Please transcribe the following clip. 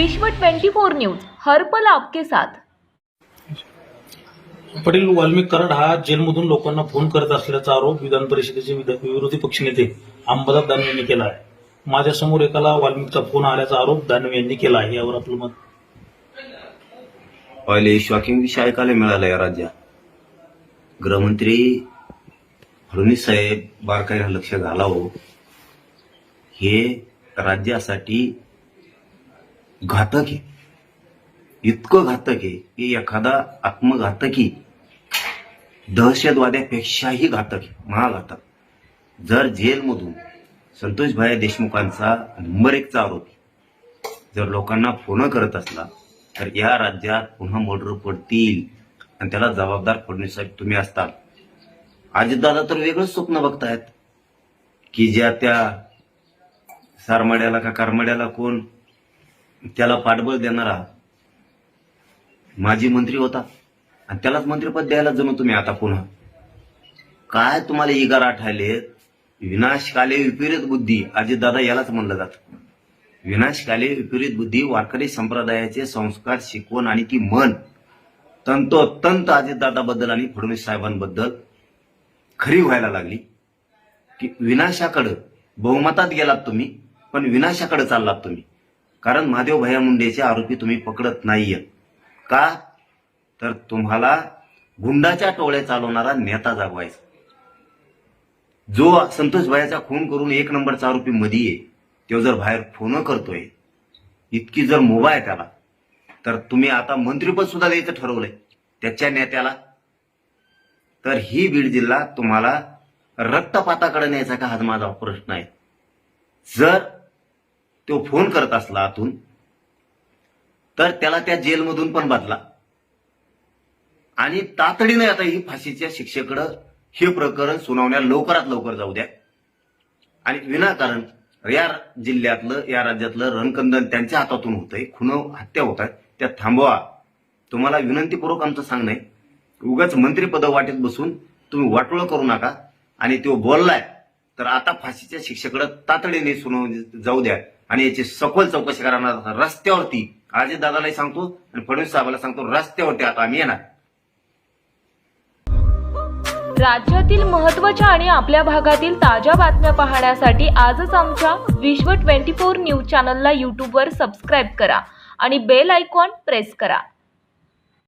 विश्व 24 न्यूज हर्पल आपके साथ. पाटील वाल्मिक कराड हा जेलमधून लोकांना फोन करत असल्याचा आरोप विधान परिषदेचे विरोधी पक्षनेते अंबादास दानवे यांनी केला आहे. माझ्यासमोर एकाला वाल्मिकचा फोन आल्याचा आरोप दानवे यांनी केला आहे. यावर आपलं मत. पहिले शॉकिंग विषय ऐकायला मिळाला या राज्यात. गृहमंत्री फडणवीस साहेब बारकाईनं लक्ष घालावं. हे राज्यासाठी घातक आहे. इतकं घातक आहे की एखादा आत्मघातकी दहशतवाद्यापेक्षाही घातक आहे महाघातक. जर जेलमधून संतोषभाई देशमुखांचा नंबर एकचा आरोपी जर लोकांना फोन करत असला तर या राज्यात पुन्हा मर्डर पडतील आणि त्याला जबाबदार फडणवीस तुम्ही असताल अजितदादा तर वेगळंच स्वप्न बघतायत की ज्या त्या सारमाड्याला का कारमाड्याला कोण त्याला पाठबळ देणारा माजी मंत्री होता. आणि त्यालाच मंत्रिपद द्यायला जणू तुम्ही आता पुन्हा. काय तुम्हाला इगार आठायले? विनाशकाले विपरीत बुद्धी. अजितदादा यालाच म्हणलं जातं. विनाशकाले विपरीत बुद्धी वारकरी संप्रदायाचे संस्कार शिकवण आणि ती मन तंतोतंत अजितदादाबद्दल आणि फडणवीस साहेबांबद्दल खरी व्हायला लागली. की विनाशाकडं बहुमतात गेलात तुम्ही पण विनाशाकडे चाललात तुम्ही. कारण महादेव भैया मुंडेचे आरोपी तुम्ही पकडत नाहीये. का? तर तुम्हाला गुंडाच्या टोळ्या चालवणारा नेता जागवायचा. जो संतोष भाईचा खून करून एक नंबरचा आरोपी मध्ये आहे तो जर बाहेर फोन करतोय इतकी जर मोबा आहे त्याला तर तुम्ही आता मंत्रीपद सुद्धा द्यायचं ठरवलंय त्याच्या नेत्याला. तर ही बीड जिल्हा तुम्हाला रक्तपाताकडे न्यायचा का? हा माझा प्रश्न आहे. जर तो फोन करत असला आतून तर त्याला त्या जेलमधून पण बदला. आणि तातडीने आता ही फाशीच्या शिक्षेकडं हे प्रकरण सुनावण्या लवकरात लवकर जाऊ द्या. आणि विनाकारण या जिल्ह्यातलं या राज्यातलं रणकंदन त्यांच्या हातातून होतंय खुन हत्या होत आहेत. त्या थांबवा. तुम्हाला विनंतीपूर्वक आमचं सांगणं आहे उगाच मंत्रीपद वाटेत बसून तुम्ही वाटोळ करू नका. आणि तो बोललाय तर आता फाशीच्या शिक्षेकडे तातडीने सुनाव जाऊ द्या. आणि याची सखोल चौकशी करणार रस्त्यावरती. आज दादालाही सांगतो आणि फडणवीस साहेबाला सांगतो रस्त्यावरती आता आम्ही येणार. राज्यातील महत्त्वाच्या आणि आपल्या भागातील ताज्या बातम्या पाहण्यासाठी आजच आमच्या विश्व 24 न्यूज चॅनलला यूट्यूबवर सबस्क्राईब करा आणि बेल आयकॉन प्रेस करा.